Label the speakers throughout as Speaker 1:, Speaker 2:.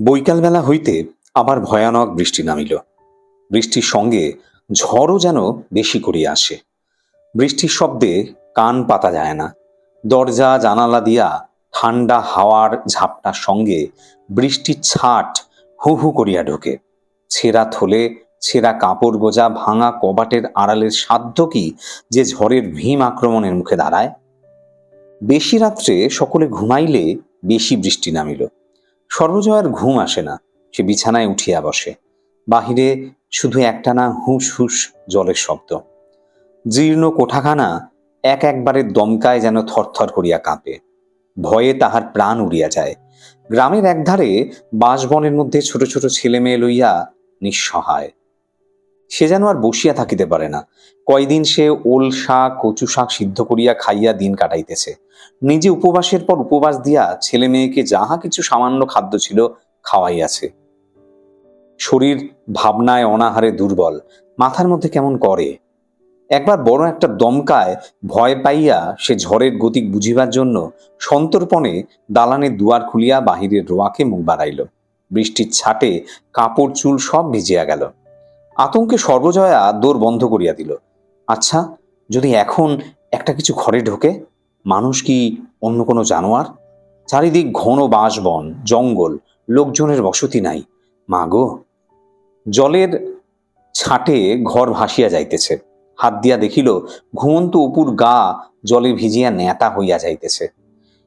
Speaker 1: বৈকালবেলা হইতে আবার ভয়ানক বৃষ্টি নামিল। বৃষ্টির সঙ্গে ঝড়ও যেন বেশি করিয়া আসে। বৃষ্টির শব্দে কান পাতা যায় না। দরজা, জানালা দিয়া ঠান্ডা হাওয়ার ঝাপটার সঙ্গে বৃষ্টির ছাট হু হু করিয়া ঢোকে। ছেঁড়া থলে, ছেঁড়া কাপড় গোজা, ভাঙা কবাটের আড়ালের সাধ্য কি যে ঝড়ের ভীম আক্রমণের মুখে দাঁড়ায়? বেশি রাত্রে সকলে ঘুমাইলে বেশি বৃষ্টি নামিল। সর্বজয়ার ঘুম আসে না, সে বিছানায় উঠিয়া বসে। বাহিরে শুধু একটানা হুস হুস জলের শব্দ। জীর্ণ কোঠাখানা এক একবারে দমকায় যেন থরথর করিয়া কাঁপে। ভয়ে তাহার প্রাণ উড়িয়া যায়। গ্রামের একধারে বাঁশবনের মধ্যে ছোট ছোট ছেলেমেয়ে লইয়া নিঃসহায়। সে যেন আর বসিয়া থাকিতে পারে না। কয়দিন সে ওল শাক, কচু শাক সিদ্ধ করিয়া খাইয়া দিন কাটাইতেছে। নিজে উপবাসের পর উপবাস দিয়া ছেলে মেয়েকে যাহা কিছু সামান্য খাদ্য ছিল খাওয়াইয়াছে। শরীর ভাবনায় অনাহারে দুর্বল, মাথার মধ্যে কেমন করে? একবার বড় একটা দমকায় ভয় পাইয়া সে ঝড়ের গতিক বুঝিবার জন্য সন্তর্পণে দালানের দুয়ার খুলিয়া বাহিরের রোয়াকে মুখ বাড়াইল। বৃষ্টির ছাটে কাপড় চুল সব ভিজিয়া গেল। আতঙ্কে সর্বজয়া দোর বন্ধ করিয়া দিল। আচ্ছা যদি এখন একটা কিছু ঘরে ঢোকে, মানুষ কি অন্য কোনো জানোয়ার? চারিদিক ঘন বাঁশবন, জঙ্গল, লোকজনের বসতি নাই। মা গো, জলের ছাটে ঘর ভাসিয়া যাইতেছে। হাত দিয়া দেখিল, ঘুমন্ত অপুর গা জলে ভিজিয়া নেতা হইয়া যাইতেছে।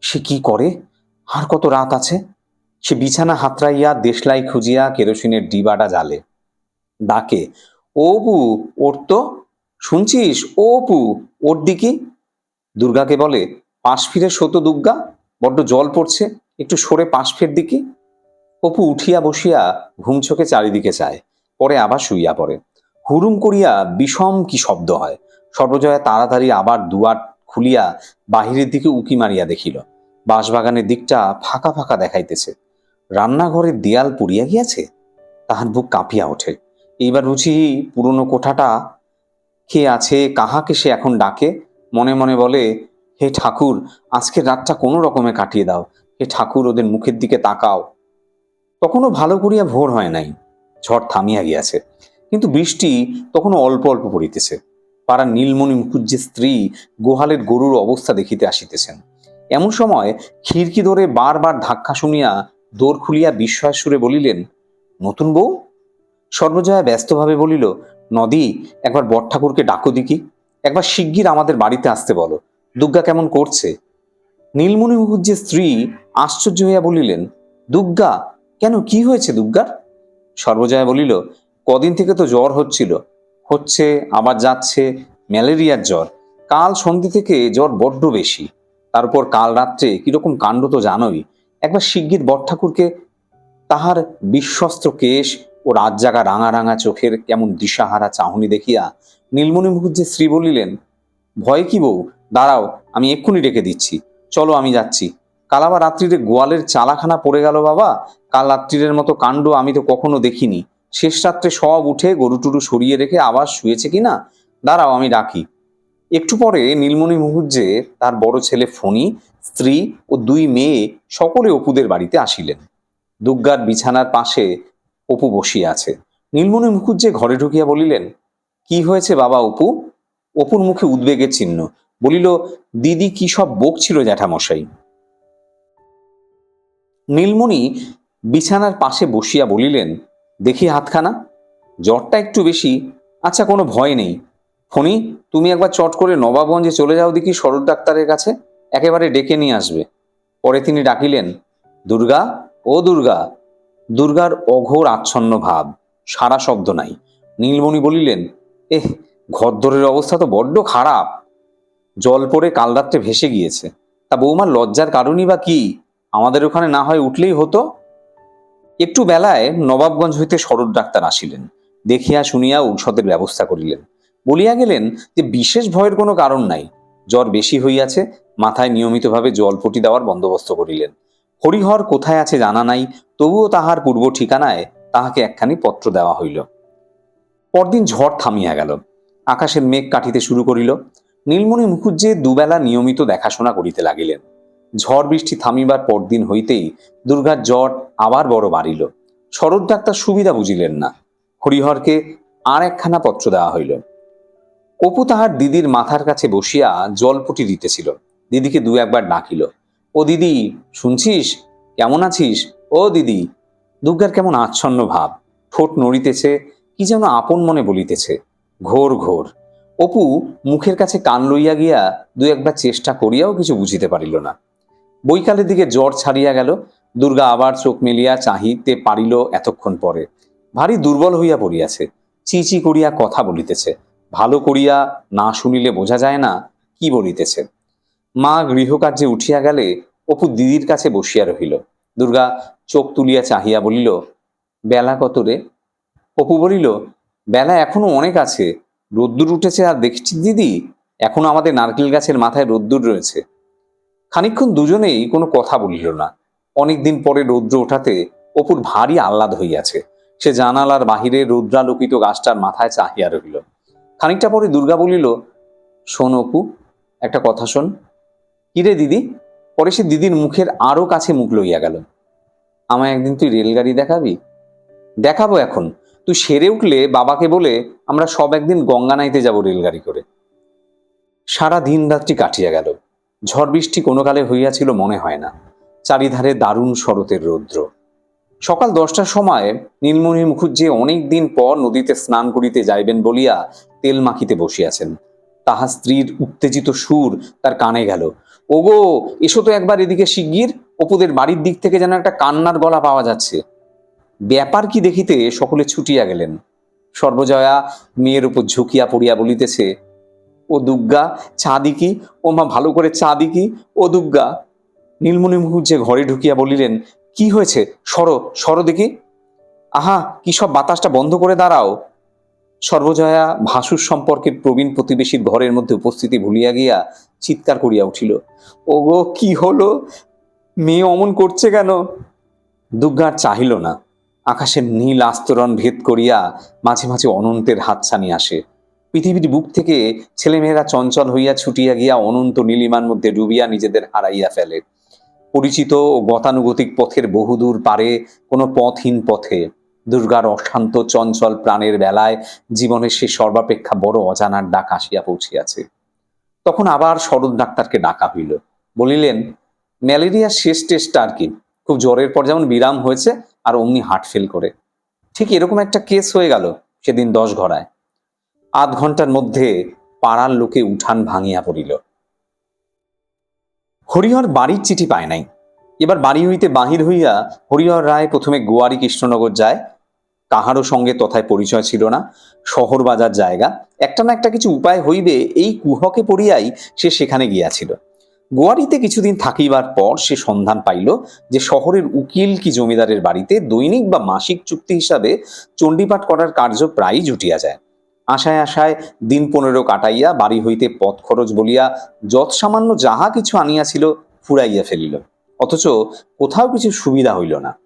Speaker 1: সে কি করে? আর কত রাত আছে? সে বিছানা হাতড়াইয়া দেশলাই খুঁজিয়া কেরোসিনের ডিবাটা জ্বালে। ডাকে। অপু ওর তো, শুনছিস? অপু ওর দিকে? দুর্গাকে বলে, পাশ ফিরে সত দুর্গা, বড্ড জল পড়ছে, একটু সরে পাশ ফের দিকে? অপু উঠিয়া বসিয়া ঘুম চোখে চারিদিকে চায়, পরে আবার শুইয়া পড়ে। হুরুম করিয়া বিষম কি শব্দ হয়? সর্বজয়া তাড়াতাড়ি আবার দুয়ার খুলিয়া বাহিরের দিকে উকি মারিয়া দেখিল। বাঁশবাগানের দিকটা ফাঁকা ফাঁকা দেখাইতেছে। রান্নাঘরের দেয়াল পুড়িয়া গিয়াছে? তাহার বুক কাঁপিয়া ওঠে। এইবার বুঝি পুরনো কোঠাটা কে আছে, কাহাকে সে এখন ডাকে? মনে মনে বলে, হে ঠাকুর, আজকের রাতটা কোনো রকমে কাটিয়ে দাও। হে ঠাকুর, ওদের মুখের দিকে তাকাও। তখনও ভালো করিয়া ভোর হয় নাই। ঝড় থামিয়া গিয়াছে। কিন্তু বৃষ্টি তখনও অল্প অল্প পড়িতেছে। পাড়ার নীলমণি মুখুজ্জের স্ত্রী গোহালের গরুর অবস্থা দেখিতে আসিতেছেন। এমন সময় খিড়কি ধরে বারবার ধাক্কা শুনিয়া দোর খুলিয়া বিস্ময় সুরে বলিলেন, নতুন বউ? সর্বজয়া ব্যস্তভাবে বলিল, নদী, একবার বট ঠাকুরকে ডাকো দিকি একবার শিগগির আমাদের বাড়িতে আসতে বলো। দুর্গা কেমন করছে? নীলমণি মুখুজ্জের স্ত্রী আশ্চর্য হইয়া বলিলেন, দুর্গা, কেন কি হয়েছে দুর্গার? সর্বজয়া বলিল, কদিন থেকে তো জ্বর হচ্ছিল। হচ্ছে, আবার যাচ্ছে ম্যালেরিয়ার জ্বর। কাল সন্ধে থেকে জ্বর বড্ড বেশি। তারপর কাল রাত্রে কীরকম কাণ্ড তো জানোই। একবার শিগগির বট ঠাকুরকে তাহার বিশ্বস্ত কেশ ও রাত জাগা রাঙা রাঙা চোখের কেমন দিশাহারা চাহনি দেখিয়া নীলমণি মুখুজ্জের স্ত্রী বলিলেন, ভয় কি বউ? দাঁড়াও, আমি এক্ষুনি ডেকে দিচ্ছি। চলো, আমি যাচ্ছি। কাল আবার রাত্রিতে গোয়ালের চালাখানা পড়ে গেল বাবা। কাল রাত্রিরের মতো কাণ্ড আমি তো কখনো দেখিনি। শেষ রাত্রে সব উঠে গরু টুরু সরিয়ে রেখে আবার শুয়েছে কিনা দাঁড়াও, আমি ডাকি। একটু পরে নীলমণি মুহুজ্জে তার বড় ছেলে ফণি, স্ত্রী ও দুই মেয়ে সকলে অপুদের বাড়িতে আসিলেন। দুর্গার বিছানার পাশে অপু বসিয়া আছে। নীলমণি মুখুজ্জে ঘরে ঢুকিয়া বলিলেন, কি হয়েছে বাবা অপু? অপুর মুখে উদ্বেগের চিহ্ন। বলিল, দিদি কি সব বকছিল জ্যাঠামশাই? নীলমণি বিছানার পাশে বসিয়া বলিলেন, দেখি হাতখানা, জ্বরটা একটু বেশি। আচ্ছা কোনো ভয় নেই। ফণি, তুমি একবার চট করে নবাবগঞ্জে চলে যাও দেখি শরৎ ডাক্তারের কাছে। একেবারে ডেকে নিয়ে আসবে। পরে তিনি ডাকিলেন, দুর্গা, ও দুর্গা দুর্গার অঘোর আচ্ছন্ন ভাব, সারা শব্দ নাই। নীলমণি বলিলেন, এহ, ঘরদরের অবস্থা তো বড্ড খারাপ। জল পড়ে কাল রাত্রে ভেসে গিয়েছে। তা বৌমার লজ্জার কারণই বা কি? আমাদের ওখানে না হয় উঠলেই হতো? একটু বেলায় নবাবগঞ্জ হইতে শরৎ ডাক্তার আসিলেন। দেখিয়া শুনিয়া ঔষধের ব্যবস্থা করিলেন। বলিয়া গেলেন যে, বিশেষ ভয়ের কোনো কারণ নাই। জ্বর বেশি হইয়াছে, মাথায় নিয়মিতভাবে জলপটি দেওয়ার বন্দোবস্ত করিলেন। হরিহর কোথায় আছে জানা নাই, তবুও তাহার পূর্ব ঠিকানায় তাহাকে একখানি পত্র দেওয়া হইল। পরদিন ঝড় থামিয়া গেল। আকাশের মেঘ কাটিতে শুরু করিল। নীলমণি মুখুজ্জে দুবেলা নিয়মিত দেখাশোনা করিতে লাগিলেন। ঝড় বৃষ্টি থামিবার পরদিন হইতেই দুর্গার জ্বর আবার বড় বাড়িল। শরৎ ডাক্তার সুবিধা বুঝিলেন না। হরিহরকে আর একখানা পত্র দেওয়া হইল। অপু তাহার দিদির মাথার কাছে বসিয়া জলপটি দিতেছিল। দিদিকে দু একবার ডাকিল। ও দিদি, শুনছিস? কেমন আছিস? ও দিদি, দুর্গার কেমন আচ্ছন্ন ভাব। ঠোঁট নড়িতেছে, কি যেন আপন মনে বলিতেছে। ঘোর ঘোর। অপু মুখের কাছে কান লইয়া গিয়া দু একবার চেষ্টা করিয়াও কিছু বুঝিতে পারিল না। বৈকালের দিকে জ্বর ছাড়িয়া গেল। দুর্গা আবার চোখ মেলিয়া চাহিতে পারিল এতক্ষণ পরে। ভারী দুর্বল হইয়া পড়িয়াছে। চি চি করিয়া কথা বলিতেছে। ভালো করিয়া না শুনিলে বোঝা যায় না কি বলিতেছে। মা গৃহকার্যে উঠিয়া গেলে অপু দিদির কাছে বসিয়া রহিল। দুর্গা চোখ তুলিয়া চাহিয়া বলিল, বেলা কত রে? অপু বলিল, বেলা এখনও অনেক আছে। রোদ্দুর উঠেছে আর দেখছি দিদি, এখনও আমাদের নারকেল গাছের মাথায় রোদ্দুর রয়েছে। খানিকক্ষণ দুজনেই কোনো কথা বলিল না। অনেকদিন পরে রৌদ্র ওঠাতে অপুর ভারী আহ্লাদ হইয়াছে। সে জানালার বাহিরে রৌদ্রালোকিত গাছটার মাথায় চাহিয়া রহিল। খানিকটা পরে দুর্গা বলিল, শোন অপু, একটা কথা শোন। কিরে দিদি? পরে সে দিদির মুখের আরও কাছে মুখ লইয়া গেল। আমায় একদিন তুই রেলগাড়ি দেখাবি? দেখাবো এখন। তুই সেরে উঠলে বাবাকে বলে আমরা সব একদিন গঙ্গা নাইতে যাব রেলগাড়ি করে। সারা দিন রাত্রি কাটিয়া গেল। ঝড় বৃষ্টি কোনো কালে হইয়াছিল মনে হয় না। চারিধারে দারুণ শরতের রৌদ্র। সকাল দশটার সময় নীলমণি মুখুজ্জে অনেক দিন পর নদীতে স্নান করিতে যাইবেন বলিয়া তেল মাখিতে বসিয়াছেন। তাহার স্ত্রীর উত্তেজিত সুর তার কানে গেল। ওগো, এসো তো একবার এদিকে শিগগির, অপুদের বাড়ির দিক থেকে যেন একটা কান্নার গলা পাওয়া যাচ্ছে। ব্যাপার কি দেখিতে সকলে ছুটিয়া গেলেন। সর্বজয়া মেয়ের উপর ঝুঁকিয়া পড়িয়া বলিতেছে, ও দুর্গা চা দিকি ও মা, ভালো করে চা দিকি ও দুর্গা নীলমণি মুখুজ্জে ঘরে ঢুকিয়া বলিলেন, কি হয়েছে? সরো সরো দেখি। আহা, কি সব বাতাসটা বন্ধ করে দাঁড়াও। সর্বজয়া ভাসুর সম্পর্কের প্রবীণ প্রতিবেশীর ঘরের মধ্যে উপস্থিতি ভুলিয়া গিয়া চিৎকার করিয়া উঠিল, ওগো, কি হলো? মেয়ে অমন করছে কেন? দুর্গার চাহিল না। আকাশের নীল আস্তরণ ভেদ করিয়া মাঝে মাঝে অনন্তের হাতছানি আসে। পৃথিবীর বুক থেকে ছেলেমেয়েরা চঞ্চল হইয়া ছুটিয়া গিয়া অনন্ত নীলিমার মধ্যে ডুবিয়া নিজেদের হারাইয়া ফেলে। পরিচিত ও গতানুগতিক পথের বহুদূর পারে কোনো পথহীন পথে দুর্গার অশান্ত চঞ্চল প্রাণের বেলায় জীবনের সে সর্বাপেক্ষা বড় অজানার ডাক আসিয়া পৌঁছিয়াছে। তখন আবার শরৎ ডাক্তারকে ডাকা হইল। বলিলেন, ম্যালেরিয়ার শেষ টেস্টটা আর কি? খুব জ্বরের পর যেমন বিরাম হয়েছে, আর অমনি হার্ট ফেল করে। ঠিক এরকম একটা কেস হয়ে গেল সেদিন দশ ঘড়ায়। আধ ঘণ্টার মধ্যে পাড়ার লোকে উঠান ভাঙিয়া পড়িল। হরিহর বাড়ির চিঠি পায় নাই। এবার বাড়ি হইতে বাহির হইয়া হরিহর রায় প্রথমে গোয়ারি কৃষ্ণনগর যায় কাহারও সঙ্গে তথায় পরিচয় ছিল না, শহর বাজার জায়গা। একটা না একটা কিছু উপায় হইবে, এই কুহকে পড়িয়াই সে সেখানে গিয়াছিল। গোয়ারিতে কিছুদিন থাকিবার পর সে সন্ধান পাইল যে শহরের উকিল কি জমিদারের বাড়িতে দৈনিক বা মাসিক চুক্তি হিসাবে চণ্ডীপাঠ করার কার্য প্রায়ই জুটিয়া যায়। আশায় আশায় দিন পনেরো কাটাইয়া বাড়ি হইতে পথ খরচ বলিয়া যৎ সামান্য যাহা কিছু আনিয়াছিল ফুরাইয়া ফেলিল। অথচ কোথাও কিছু সুবিধা হইল না।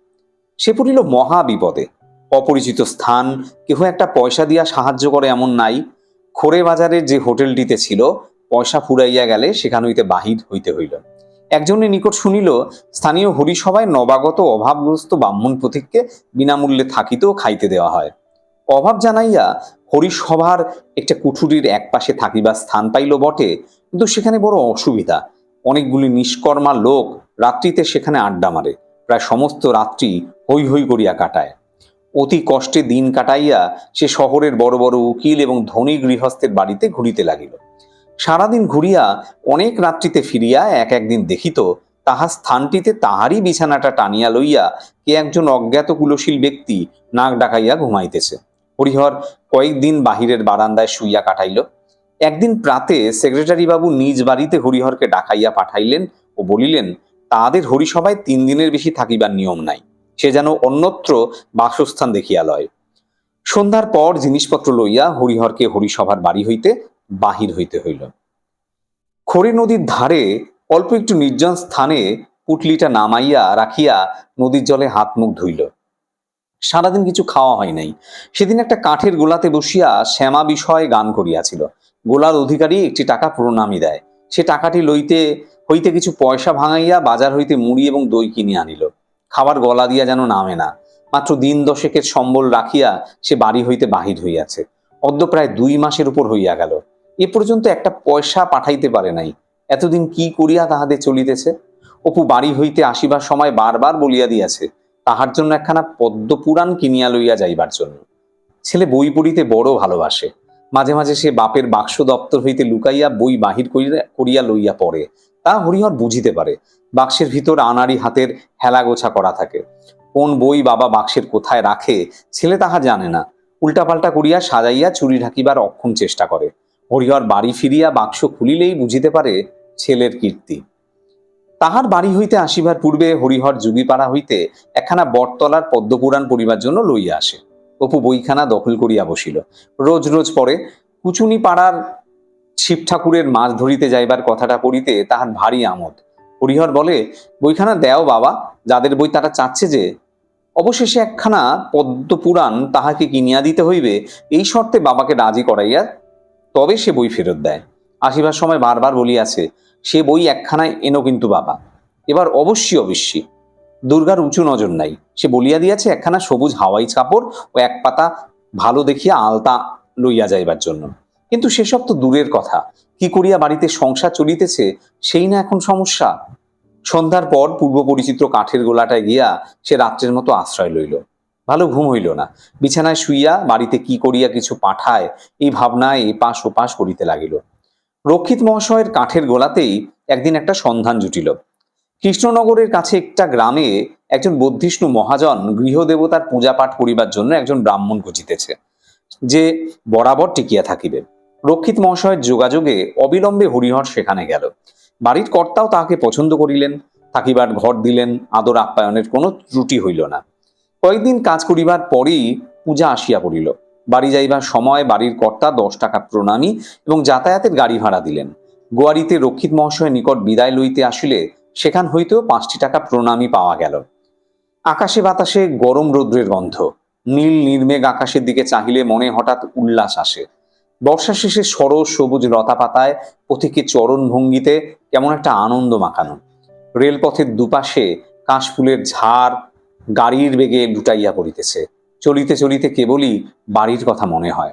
Speaker 1: সে পড়িল মহা বিপদে। অপরিচিত স্থান, কেহ একটা পয়সা দিয়া সাহায্য করে এমন নাই। খোরে বাজারের যে হোটেলটিতে ছিল, পয়সা ফুরাইয়া গেলে সেখান হইতে বাহির হইতে হইল। একজনের নিকট শুনিল, স্থানীয় হরিসভায় নবাগত অভাবগ্রস্ত ব্রাহ্মণ পথিককে বিনামূল্যে থাকিতেও খাইতে দেওয়া হয়। অভাব জানাইয়া হরিসভার একটা কুঠুরির এক পাশে থাকিবার স্থান পাইল বটে, কিন্তু সেখানে বড় অসুবিধা। অনেকগুলি নিষ্কর্মা লোক রাত্রিতে সেখানে আড্ডা মারে। প্রায় সমস্ত রাত্রি হৈ হৈ করিয়া কাটায়। অতি কষ্টে দিন কাটাইয়া সে শহরের বড় বড় উকিল এবং ধনী গৃহস্থের বাড়িতে ঘুরিতে লাগিল। সারাদিন ঘুরিয়া অনেক রাত্রিতে ফিরিয়া এক একদিন দেখিত, তাহা স্থানটিতে তাহারই বিছানাটা টানিয়া লইয়া কে একজন অজ্ঞাত কুলশীল ব্যক্তি নাক ডাকাইয়া ঘুমাইতেছে। হরিহর কয়েকদিন বাহিরের বারান্দায় শুইয়া কাটাইল। একদিন প্রাতে সেক্রেটারি বাবু নিজ বাড়িতে হরিহরকে ডাকাইয়া পাঠাইলেন ও বলিলেন, তাদের হরিসভায় তিন দিনের বেশি থাকিবার নিয়ম নাই। সে যেন অন্যত্র বাসস্থান দেখিয়া লয়। সন্ধ্যার পর জিনিসপত্র লইয়া হরিহরকে হরিসভার বাড়ি হইতে বাহির হইতে হইল। খড়ি নদীর ধারে অল্প একটু নির্জন স্থানে পুটলিটা নামাইয়া রাখিয়া নদীর জলে হাত মুখ ধুইল। সারাদিন কিছু খাওয়া হয় নাই। সেদিন একটা কাঠের গোলাতে বসিয়া শ্যামা বিষয়ে গান করিয়াছিল। গোলার অধিকারী একটি টাকা প্রণামী দেয়। সে টাকাটি লইতে, হইতে কিছু পয়সা ভাঙাইয়া বাজার হইতে মুড়ি এবং দই কিনে আনিল। খাবার গলা দিয়া যেন নামে না। মাত্র দিন দশেকের সম্বল রাখিয়া সে বাড়ি হইতে বাহির হইয়াছে। অদ্য প্রায় দুই মাসের উপর হইয়া গেল। এ পর্যন্ত একটা পয়সা পাঠাইতে পারে নাই। এতদিন কি করিয়া তাহাদের চলিতেছে? অপু বাড়ি হইতে আসিবার সময় বারবার বলিয়া দিয়াছে, তাহার জন্য একখানা পদ্মপুরাণ কিনিয়া লইয়া যাইবার জন্য। ছেলে বই পড়িতে বড় ভালোবাসে। মাঝে মাঝে সে বাপের বাক্স দপ্তর হইতে লুকাইয়া বই বাহির করিয়া লইয়া পড়ে। তা হরিহর বুঝিতে পারে। বাক্সের ভিতর আনাড়ি হাতের হেলা গোছা করা থাকে। কোন বই বাবা বাক্সের কোথায় রাখে, ছেলে তাহা জানে না। উল্টাপাল্টা করিয়া সাজাইয়া চুরি ঢাকিবার অক্ষম চেষ্টা করে। হরিহর বাড়ি ফিরিয়া বাক্স খুলিলেই বুঝিতে পারে ছেলের কীর্তি। তাহার বাড়ি হইতে আসিবার পূর্বে হরিহর যুগিপাড়া হইতে একখানা বটতলার পদ্মপুরাণ পড়িবার জন্য লইয়া আসে। অপু বইখানা দখল করিয়া বসিল। রোজ রোজ পরে কুচুনি পাড়ার শিব ঠাকুরের মাছ ধরিতে যাইবার কথাটা পড়িতে তাহার ভারী আমোদ। হরিহর বলে, বইখানা দেও বাবা, যাদের বই তারা চাচ্ছে যে, অবশেষে একখানা পদ্মপুরাণ তাহাকে কিনিয়া দিতে হইবে, এই শর্তে বাবাকে রাজি করাইয়া তবে সে বই ফেরত দেয়। আসিবার সময় বারবার বলিয়াছে, সে বই একখানায় এনো কিন্তু বাবা। এবার অবশ্যই অবশ্যই, দুর্গার উঁচু নজর নাই। সে বলিয়া দিয়াছে, একখানা সবুজ হাওয়াই কাপড় ও এক পাতা ভালো দেখিয়া আলতা লইয়া যাইবার জন্য। কিন্তু সেসব তো দূরের কথা। কি করিয়া বাড়িতে সংসার চলিতেছে, সেই না এখন সমস্যা। সন্ধ্যার পর পূর্ব পরিচিত কাঠের গোলাটায় গিয়া সে রাত্রের মতো আশ্রয় লইল। ভালো ঘুম হইল না। বিছানায় শুইয়া বাড়িতে কি করিয়া কিছু পাঠায়, এই ভাবনায় এপাশ ওপাশ করিতে লাগিল। রক্ষিত মহাশয়ের কাঠের গোলাতেই একদিন একটা সন্ধান জুটিল। কৃষ্ণনগরের কাছে একটা গ্রামে একজন বৌদ্ধিষ্ণু মহাজন গৃহদেবতার পূজা পাঠ করিবার জন্য একজন ব্রাহ্মণ খুঁজিতেছে, যে বরাবর টিকিয়া থাকিবে। রক্ষিত মহাশয়ের যোগাযোগে অবিলম্বে হরিহর সেখানে গেল। বাড়ির কর্তাও তাহাকে পছন্দ করিলেন, থাকিবার ঘর দিলেন, আদর আপ্যায়নের কোনো ত্রুটি হইল না। কয়েকদিন কাজ করিবার পরেই পূজা আসিয়া পড়িল। বাড়ি যাইবার সময় বাড়ির কর্তা দশ টাকা প্রণামী এবং যাতায়াতের গাড়ি ভাড়া দিলেন। গোয়ারিতে রক্ষিত মহাশয়ের নিকট বিদায় লইতে আসিলে সেখান হইতেও পাঁচটি টাকা প্রণামী পাওয়া গেল। আকাশে বাতাসে গরম রৌদ্রের গন্ধ। নীল নির্মেঘ আকাশের দিকে চাহিলে মনে হঠাৎ উল্লাস আসে। বর্ষা শেষে সরস সবুজ লতা পাতায় পথিকে চরণ ভঙ্গিতে কেমন একটা আনন্দ মাখানো। রেলপথের দুপাশে কাশফুলের ঝাড় গাড়ির বেগে লুটাইয়া পড়িতেছে। চলিতে চলিতে কেবলই বাড়ির কথা মনে হয়।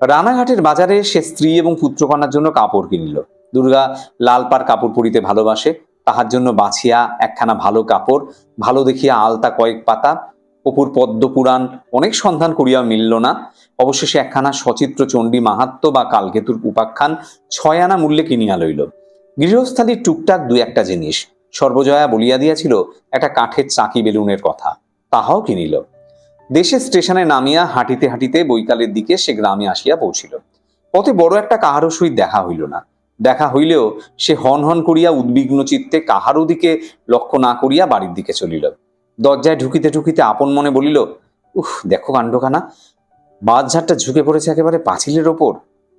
Speaker 1: রানাঘাটের বাজারে সে স্ত্রী এবং পুত্রকন্যার জন্য কাপড় কিনিল। দুর্গা লাল পার কাপড় পরিতে ভালোবাসে। তাহার জন্য বাছিয়া একখানা ভালো কাপড়, ভালো দেখিয়া আলতা কয়েক পাতা। অপুর পদ্মপুরাণ অনেক সন্ধান করিয়া মিলল না। অবশেষে একখানা সচিত্র চণ্ডী মাহাত্ম বা কালকেতুর উপাখ্যান ছয় আনা মূল্যে কিনিয়া লইল। গৃহস্থালির টুকটাক দু একটা জিনিস। সর্বজয়া বলিয়া দিয়াছিল, একটা কাঠের চাকি বেলুনের কথা। তাহাও কিনিল। দেশের স্টেশনে নামিয়া হাঁটিতে হাঁটিতে বৈকালের দিকে সে গ্রামে আসিয়া পৌঁছিল। পথে বড় একটা কাহারও সহিত দেখা হইল না। দেখা হইলেও সে হন হন করিয়া উদ্বিগ্ন চিত্তে কাহারও দিকে লক্ষ্য না করিয়া বাড়ির দিকে চলিল। দরজায় ঢুকিতে ঢুকিতে আপন মনে বলিল উহ দেখো কাণ্ডখানা। বাঁধঝাড়টা ঝুঁকে পড়েছে একেবারে পাঁচিলের ওপর।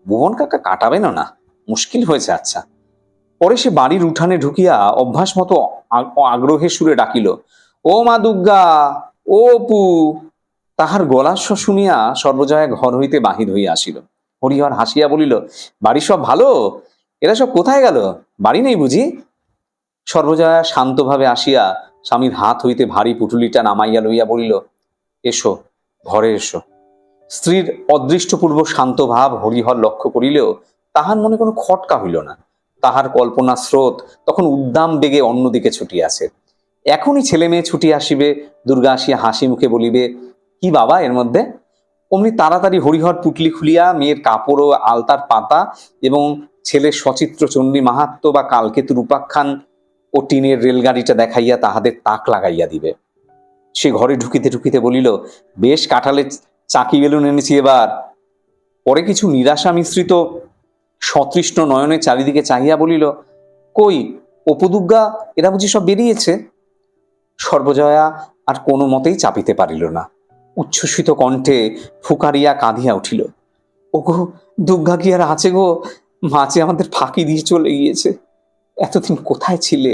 Speaker 1: ভুবন কাকা কাটাবেন না। মুশকিল হয়েছে আচ্ছা। পরে সে বাড়ির উঠানে ঢুকিয়া অভ্যাস মতো আগ্রহে সুরে ডাকিল, ও মা দুর্গা, ও পু তাহার গলার স্বর শুনিয়া সর্বজয়া ঘর হইতে বাহির হইয়া আসিল। হরিহর হাসিয়া বলিল, বাড়ি সব ভালো? এরা সব কোথায় গেল? বাড়ি নেই বুঝি? সর্বজয়া শান্তভাবে আসিয়া স্বামীর হাত হইতে ভারী পুটুলিটা নামাইয়া লইয়া বলিল, এসো, ঘরে এসো। স্ত্রীর অদৃষ্টপূর্ব শান্ত ভাব হরিহর লক্ষ্য করিলেও তাহার মনে কোনো খটকা হইল না। তাহার কল্পনা স্রোত তখন উদ্দাম বেগে অন্যদিকে ছুটিয়াছে এখনই ছেলে মেয়ে ছুটি আসিবে, দুর্গা আসিয়া হাসি মুখে বলিবে, কি বাবা এর মধ্যে? অমনি তাড়াতাড়ি হরিহর পুটলি খুলিয়া মেয়ের কাপড় ও আলতার পাতা এবং ছেলের সচিত্র চণ্ডী মাহাত্ম বা কালকেতুর উপাখ্যান ও টিনের রেলগাড়িটা দেখাইয়া তাহাদের তাক লাগাইয়া দিবে। সে ঘরে ঢুকিতে ঢুকিতে বলিল, বেশ কাঁঠালে চাকি বেলুন এনেছি এবার। পরে কিছু নিরাশা মিশ্রিত সতৃষ্ণ নয়নে চারিদিকে চাহিয়া বলিল, কই, অপুদুগ্গা, এরা বুঝি সব বেরিয়েছে? সর্বজয়া আর কোনো মতেই চাপিতে পারিল না। উচ্ছ্বসিত কণ্ঠে ফুকারিয়া কাঁদিয়া উঠিল, ওগো দুর্গা কি আর আছে গো? মাঝে আমাদের ফাঁকি দিয়ে চলে গিয়েছে। এতদিন কোথায় ছিলে?